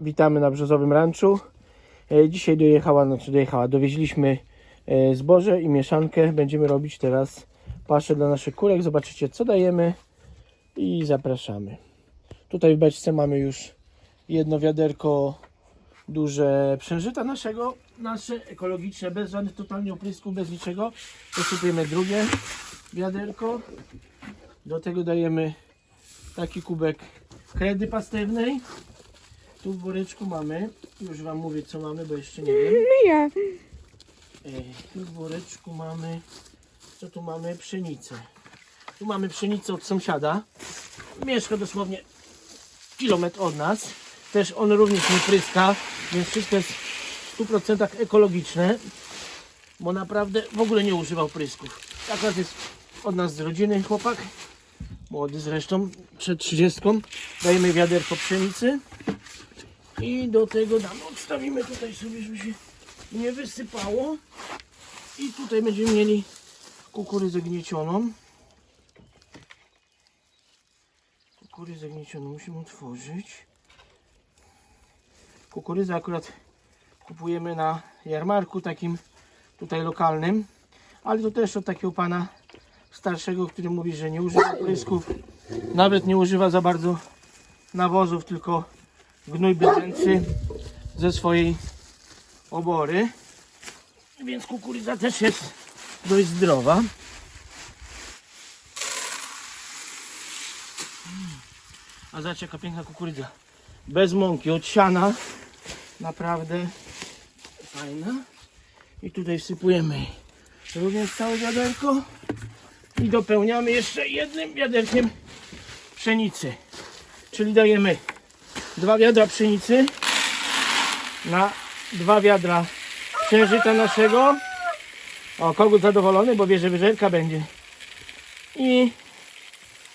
Witamy na Brzozowym Ranczu. E, Dzisiaj dojechała, znaczy dojechała, dowieźliśmy e, zboże i mieszankę. Będziemy robić teraz paszę dla naszych kurek. Zobaczycie co dajemy i zapraszamy. Tutaj w beczce mamy już jedno wiaderko duże przężyta naszego, nasze ekologiczne, bez żadnych totalnie oprysków, bez niczego. Posypujemy drugie wiaderko. Do tego dajemy taki kubek kredy pastewnej. Tu w woreczku mamy, już Wam mówię co mamy, bo jeszcze nie wiem. Ja. Tu w woreczku mamy, co tu mamy? Pszenicę. Tu mamy pszenicę od sąsiada. Mieszka dosłownie kilometr od nas. Też on również nie pryska, więc wszystko jest w 100% ekologiczne. Bo naprawdę w ogóle nie używał prysków. Akurat jest od nas z rodziny chłopak. Młody zresztą, przed 30. Dajemy wiaderko pszenicy. I do tego damy, odstawimy tutaj sobie, żeby się nie wysypało. I tutaj będziemy mieli kukurydzę gniecioną. Kukurydzę gniecioną musimy otworzyć. Kukurydzę akurat kupujemy na jarmarku takim tutaj lokalnym. Ale to też od takiego pana starszego, który mówi, że nie używa prysków. Nawet nie używa za bardzo nawozów, tylko gnój bydlęcy ze swojej obory. Więc kukurydza też jest dość zdrowa. A zobaczcie jaka piękna kukurydza. Bez mąki, odsiana. Naprawdę fajna. I tutaj wsypujemy również całe wiaderko. I dopełniamy jeszcze jednym wiaderkiem pszenicy. Czyli dajemy dwa wiadra pszenicy na dwa wiadra księżyca naszego. O, kogut zadowolony, bo wie, że wyżerka będzie. I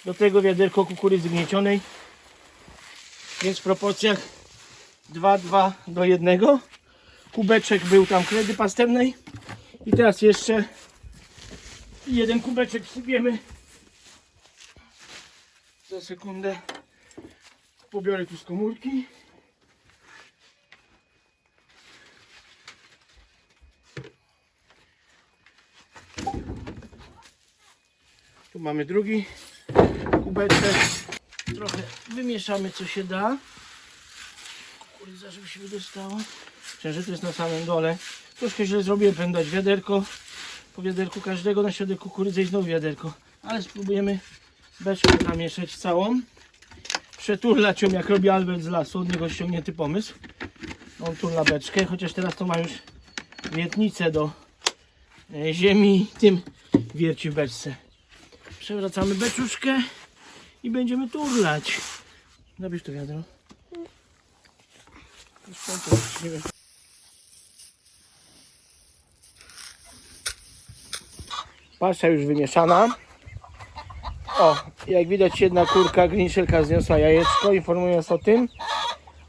do tego wiaderko kukurydzy gniecionej. Więc w proporcjach 2-2 do 1. Kubeczek był tam kredy pastewnej. I teraz jeszcze jeden kubeczek wsypiemy. Za sekundę pobiorę tu z komórki. Tu mamy drugi kubeczek. Trochę wymieszamy co się da. Kukurydza, żeby się wydostała. Księżyc jest na samym dole. Troszkę źle zrobiłem, powinien dać wiaderko. Po wiaderku każdego na środek kukurydzy i znowu wiaderko. Ale spróbujemy beczkę zamieszać całą. Przeturlać ją jak robi Albert z lasu. Od niego ściągnięty pomysł. On turla beczkę, chociaż teraz to ma już wietnicę do e, ziemi. Tym wierci w beczce. Przewracamy beczuszkę i będziemy turlać. Zabierz to wiadro. Pasza już wymieszana. O, jak widać jedna kurka grinszelka zniosła jajeczko, informując o tym.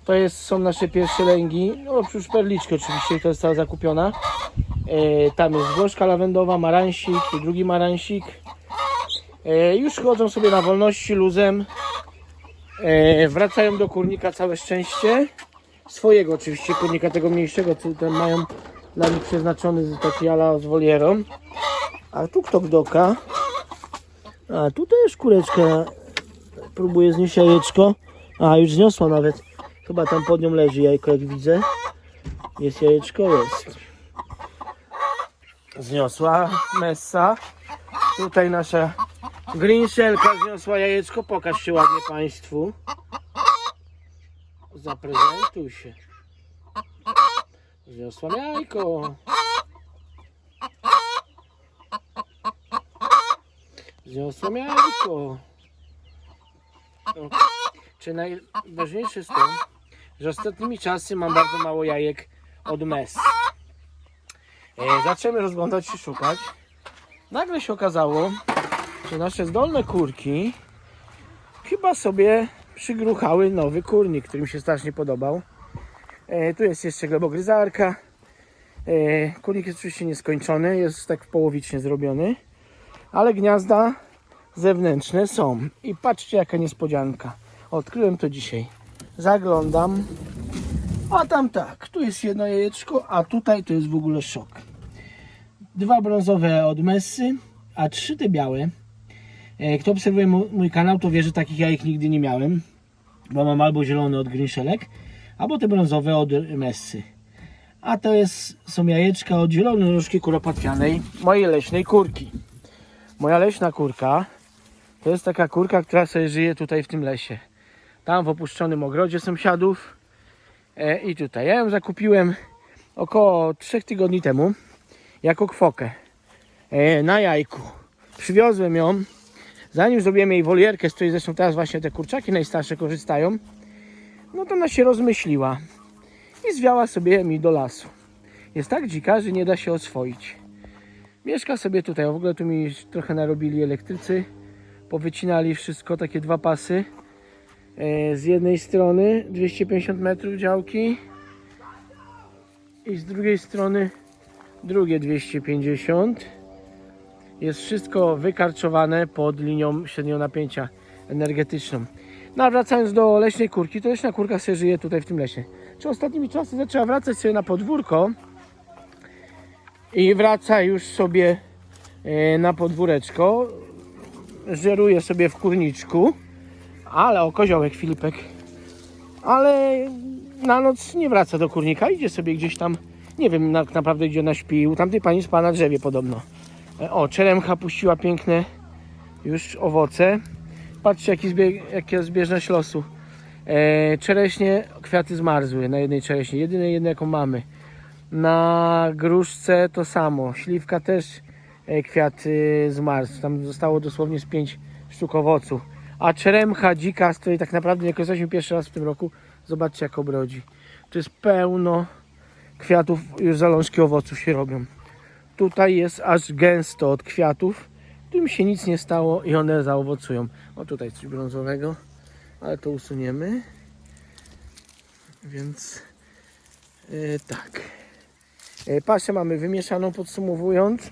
To jest, są nasze pierwsze lęgi, no oprócz perliczki oczywiście, to została zakupiona. E, tam jest gorzka lawendowa, maransik i drugi maransik. E, już chodzą sobie na wolności luzem. E, wracają do kurnika całe szczęście. Swojego oczywiście kurnika, tego mniejszego, co ten mają dla nich przeznaczony z taki z wolierą. A tu kto doka? A tu też kureczka próbuje znieść jajeczko. A już zniosła nawet. Chyba tam pod nią leży jajko, jak widzę. Jest jajeczko, jest. Zniosła messa. Tutaj nasza grinszelka zniosła jajeczko. Pokaż się ładnie Państwu. Zaprezentuj się. Zniosła jajko. Zniosła jajko. Czy najważniejsze jest to, że ostatnimi czasy mam bardzo mało jajek od mes. E, zaczęły rozglądać się szukać. Nagle się okazało, że nasze zdolne kurki chyba sobie przygruchały nowy kurnik, który mi się strasznie podobał. E, tu jest jeszcze glebogryzarka. E, kurnik jest oczywiście nieskończony, jest tak połowicznie zrobiony, ale gniazda zewnętrzne są. I patrzcie jaka niespodzianka. Odkryłem to dzisiaj. Zaglądam A tam tak, tu jest jedno jajeczko, a tutaj to jest w ogóle szok. Dwa brązowe od Messy, a trzy te białe. E, Kto obserwuje mój, kanał, to wie, że takich jajek nigdy nie miałem. Bo mam albo zielone od Grinszelek, albo te brązowe od Messy. A to jest, są jajeczka od zielonej nóżki kuropatwianej, mojej leśnej kurki. Moja leśna kurka to jest taka kurka, która sobie żyje tutaj w tym lesie. Tam w opuszczonym ogrodzie sąsiadów. E, I tutaj. Ja ją zakupiłem około 3 tygodni temu jako kwokę e, na jajku. Przywiozłem ją. Zanim zrobiłem jej wolierkę, z której zresztą teraz właśnie te kurczaki najstarsze korzystają, no to ona się rozmyśliła i zwiała sobie mi do lasu. Jest tak dzika, że nie da się oswoić. Mieszka sobie tutaj. W ogóle tu mi trochę narobili elektrycy. Powycinali wszystko, takie dwa pasy. E, Z jednej strony 250 metrów działki i z drugiej strony drugie 250. Jest wszystko wykarczowane pod linią średniego napięcia energetyczną. No a wracając do leśnej kurki, to leśna kurka sobie żyje tutaj w tym lesie. Czy ostatnimi czasy zaczęła wracać sobie na podwórko i wraca już sobie e, na podwóreczko. Żeruje sobie w kurniczku. Ale o koziołek Filipek. Ale na noc nie wraca do kurnika, idzie sobie gdzieś tam. Nie wiem jak naprawdę gdzie ona śpi. U tamtej pani spała na drzewie podobno. E, O, czeremcha puściła piękne już owoce. Patrzcie jaki zbie, jaka zbieżność losu. E, czereśnie, kwiaty zmarzły na jednej czereśnie. Jedyne jedne jaką mamy. Na gruszce to samo. Śliwka też kwiat e, zmarzł. Tam zostało dosłownie z 5 sztuk owoców. A czeremcha dzika, z której tak naprawdę nie korzystaliśmy pierwszy raz w tym roku, zobaczcie jak obrodzi. To jest pełno kwiatów, już zalążki owoców się robią. Tutaj jest aż gęsto od kwiatów, którym się nic nie stało i one zaowocują. O tutaj coś brązowego, ale to usuniemy. Więc yy, tak. Yy, paszę mamy wymieszaną podsumowując.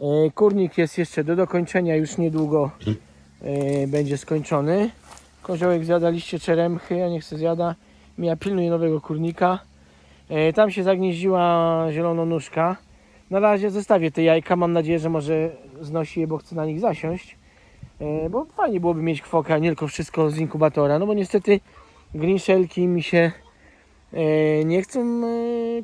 Yy, kurnik jest jeszcze do dokończenia, już niedługo yy, będzie skończony. Koziołek zjada liście czeremchy, ja nie chcę zjada. Ja pilnuję nowego kurnika. Yy, tam się zagnieździła zielononóżka. Na razie zostawię te jajka, mam nadzieję, że może znosi je, bo chcę na nich zasiąść. Bo fajnie byłoby mieć kwokę, a nie tylko wszystko z inkubatora. No bo niestety grinszelki mi się nie chcą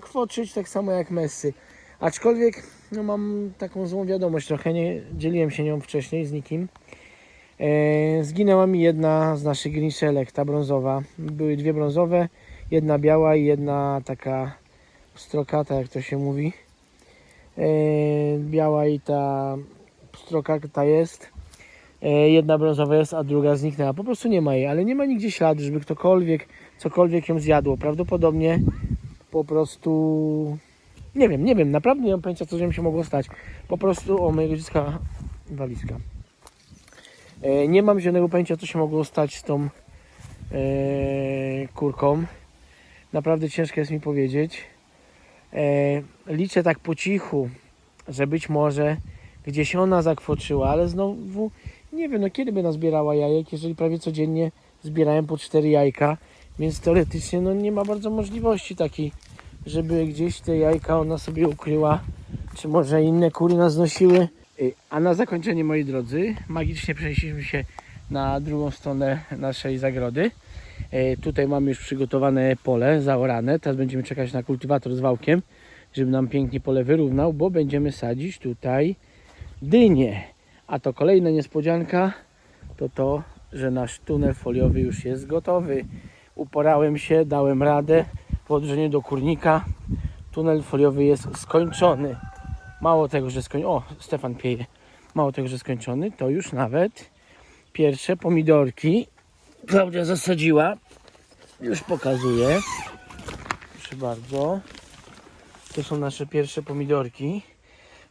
kwoczyć, tak samo jak messy. Aczkolwiek no mam taką złą wiadomość trochę, nie dzieliłem się nią wcześniej z nikim. E, zginęła mi jedna z naszych grinszelek, ta brązowa. Były dwie brązowe, jedna biała i jedna taka strokata, jak to się mówi. E, biała i ta strokata jest. E, jedna brązowa jest, a druga zniknęła. Po prostu nie ma jej, ale nie ma nigdzie śladu, żeby ktokolwiek, cokolwiek ją zjadło. Prawdopodobnie po prostu nie wiem, nie wiem, naprawdę nie mam pojęcia, co z nią się mogło stać. Po prostu, o mojego dziecka walizka. E, nie mam zielonego pojęcia, co się mogło stać z tą e, kurką. Naprawdę ciężko jest mi powiedzieć. E, liczę tak po cichu, że być może gdzieś ona zakwoczyła, ale znowu nie wiem, no kiedy by nazbierała jajek, jeżeli prawie codziennie zbierałem po cztery jajka, więc teoretycznie no nie ma bardzo możliwości takiej, żeby gdzieś te jajka ona sobie ukryła, czy może inne kury nas znosiły. Y, A na zakończenie, moi drodzy, magicznie przenieśliśmy się na drugą stronę naszej zagrody. Y, Tutaj mamy już przygotowane pole zaorane. Teraz będziemy czekać na kultywator z wałkiem, żeby nam pięknie pole wyrównał, bo będziemy sadzić tutaj dynie. A to kolejna niespodzianka to to, że nasz tunel foliowy już jest gotowy. Uporałem się, dałem radę podróżeniu do kurnika. Tunel foliowy jest skończony. Mało tego, że skończony. O, Stefan pieje. Mało tego, że skończony, to już nawet pierwsze pomidorki Klaudia zasadziła. Już pokazuję. Proszę bardzo. To są nasze pierwsze pomidorki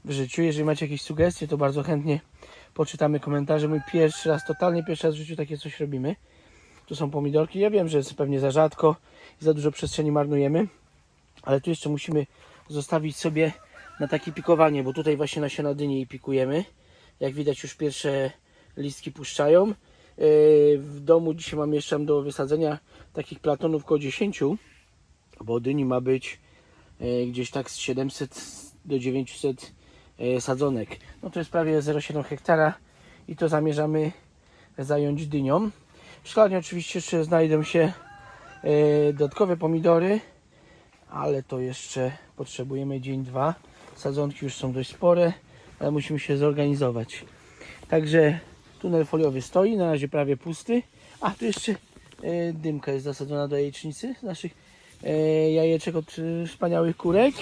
w życiu. Jeżeli macie jakieś sugestie, to bardzo chętnie poczytamy komentarze. Mój pierwszy raz, totalnie pierwszy raz w życiu takie coś robimy. Tu są pomidorki. Ja wiem, że jest pewnie za rzadko za dużo przestrzeni marnujemy, ale tu jeszcze musimy zostawić sobie na takie pikowanie, bo tutaj właśnie nasiona dyni i pikujemy. Jak widać już pierwsze listki puszczają. W domu dzisiaj mam jeszcze do wysadzenia takich platonów około 10, bo dyni ma być e, gdzieś tak z 700 do 900 e, sadzonek. No to jest prawie 0,7 hektara i to zamierzamy zająć dynią. W szklarni oczywiście jeszcze znajdą się dodatkowe pomidory, ale to jeszcze potrzebujemy dzień, dwa. Sadzonki już są dość spore, ale musimy się zorganizować. Także tunel foliowy stoi, na razie prawie pusty. A tu jeszcze e, dymka jest zasadzona do jajecznicy naszych e, jajeczek od e, wspaniałych kurek.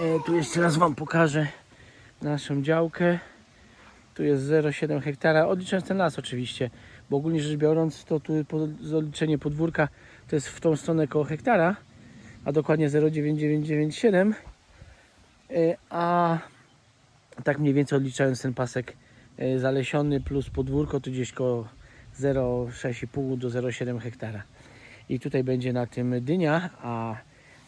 E, tu jeszcze raz Wam pokażę naszą działkę. Tu jest 0,7 hektara, odliczając ten las oczywiście, bo ogólnie rzecz biorąc to tu odliczenie podwórka to jest w tą stronę koło hektara, a dokładnie 0,9997 E, a tak mniej więcej odliczając ten pasek e, zalesiony plus podwórko to gdzieś koło 0,6,5 do 0,7 hektara. I tutaj będzie na tym dynia, a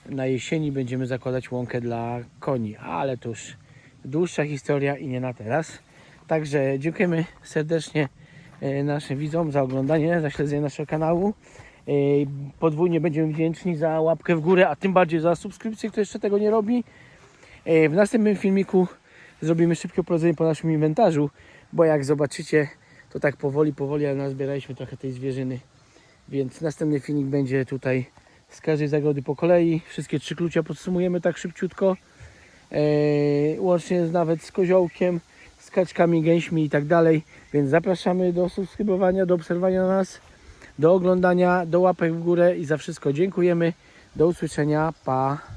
na jesieni będziemy zakładać łąkę dla koni, ale to już dłuższa historia i nie na teraz. Także dziękujemy serdecznie e, naszym widzom za oglądanie, za śledzenie naszego kanału. E, Podwójnie będziemy wdzięczni za łapkę w górę, a tym bardziej za subskrypcję, kto jeszcze tego nie robi. E, W następnym filmiku zrobimy szybkie prowadzenie po naszym inwentarzu, bo jak zobaczycie, to tak powoli, powoli, ale nazbieraliśmy trochę tej zwierzyny. Więc następny filmik będzie tutaj z każdej zagrody po kolei. Wszystkie trzy klucze podsumujemy tak szybciutko. E, łącznie z, nawet z koziołkiem, z kaczkami, gęśmi i tak dalej. Więc zapraszamy do subskrybowania, do obserwowania nas, do oglądania, do łapek w górę i za wszystko dziękujemy. Do usłyszenia. Pa!